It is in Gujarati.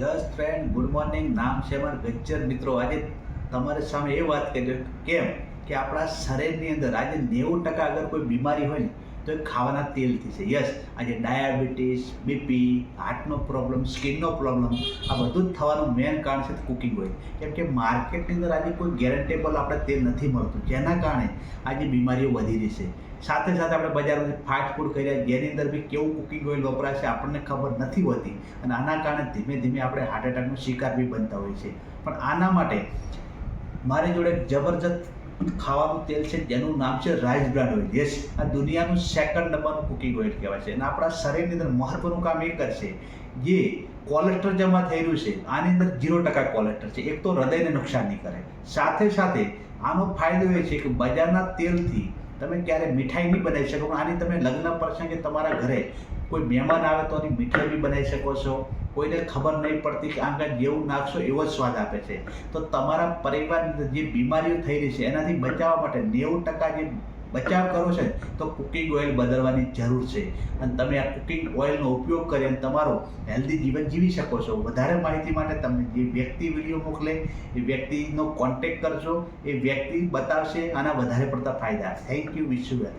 યસ ફ્રેન્ડ, ગુડ મોર્નિંગ, નામ છે મારા ગજ્જર મિત્રો, આજે તમારી સામે એ વાત કરી કેમ કે આપણા શરીરની અંદર આજે નેવું ટકા અગર કોઈ બીમારી હોય ને, તો એ ખાવાના તેલથી છે. યસ આજે ડાયાબિટીસ, બીપી હાર્ટનો પ્રોબ્લેમ સ્કિનનો પ્રોબ્લેમ આ બધું જ થવાનું મેઇન કારણ છે કુકિંગ હોય. કેમ કે માર્કેટની અંદર આજે કોઈ ગેરંટેબલ આપણે તેલ નથી મળતું. જેના કારણે આજે બીમારીઓ વધી રહી છે. સાથે સાથે આપણે બજારમાંથી ફાસ્ટ ફૂડ કર્યા, જેની અંદર બી કેવું કુકિંગ ઓઇલ વપરાશે આપણને ખબર નથી હોતી. અને આના કારણે ધીમે ધીમે આપણે હાર્ટ એટેકનો શિકાર બી બનતા હોઈએ છીએ. પણ આના માટે મારી જોડે જબરજસ્ત ખાવાનું તેલ છે, જેનું નામ છે રાઈસ બ્રાન્ડ ઓઇલ યસ આ દુનિયાનું સેકન્ડ નંબરનું કુકિંગ ઓઇલ કહેવાય છે. અને આપણા શરીરની અંદર મહત્વનું કામ એ કરશે જે કોલેસ્ટ્રોલ જમા થઈ રહ્યું છે, આની અંદર ઝીરો ટકા કોલેસ્ટ્રોલ છે. એક તો હૃદયને નુકસાન નહીં કરે. સાથે સાથે આનો ફાયદો એ છે કે બજારના તેલથી તમે ક્યારે મીઠાઈ નહીં બનાવી શકો, પણ આની તમે લગ્ન પ્રસંગે તમારા ઘરે કોઈ મહેમાન આવે તો આની મીઠાઈ બી બનાવી શકો છો. કોઈને ખબર નહીં પડતી કે આમ જેવું નાખશો એવો જ સ્વાદ આપે છે. તો તમારા પરિવારની જે બીમારીઓ થઈ રહી છે, એનાથી બચાવવા માટે નેવું ટકા જે બચાવ કરો છે તો કુકિંગ ઓઇલ બદલવાની જરૂર છે. અને તમે આ કુકિંગ ઓઇલનો ઉપયોગ કરી અને તમારો હેલ્ધી જીવન જીવી શકો છો. વધારે માહિતી માટે તમને જે વ્યક્તિ વીડિયો મોકલે, એ વ્યક્તિનો કોન્ટેક્ટ કરજો. એ વ્યક્તિ બતાવશે આના વધારે પડતા ફાયદા. Thank you wish you well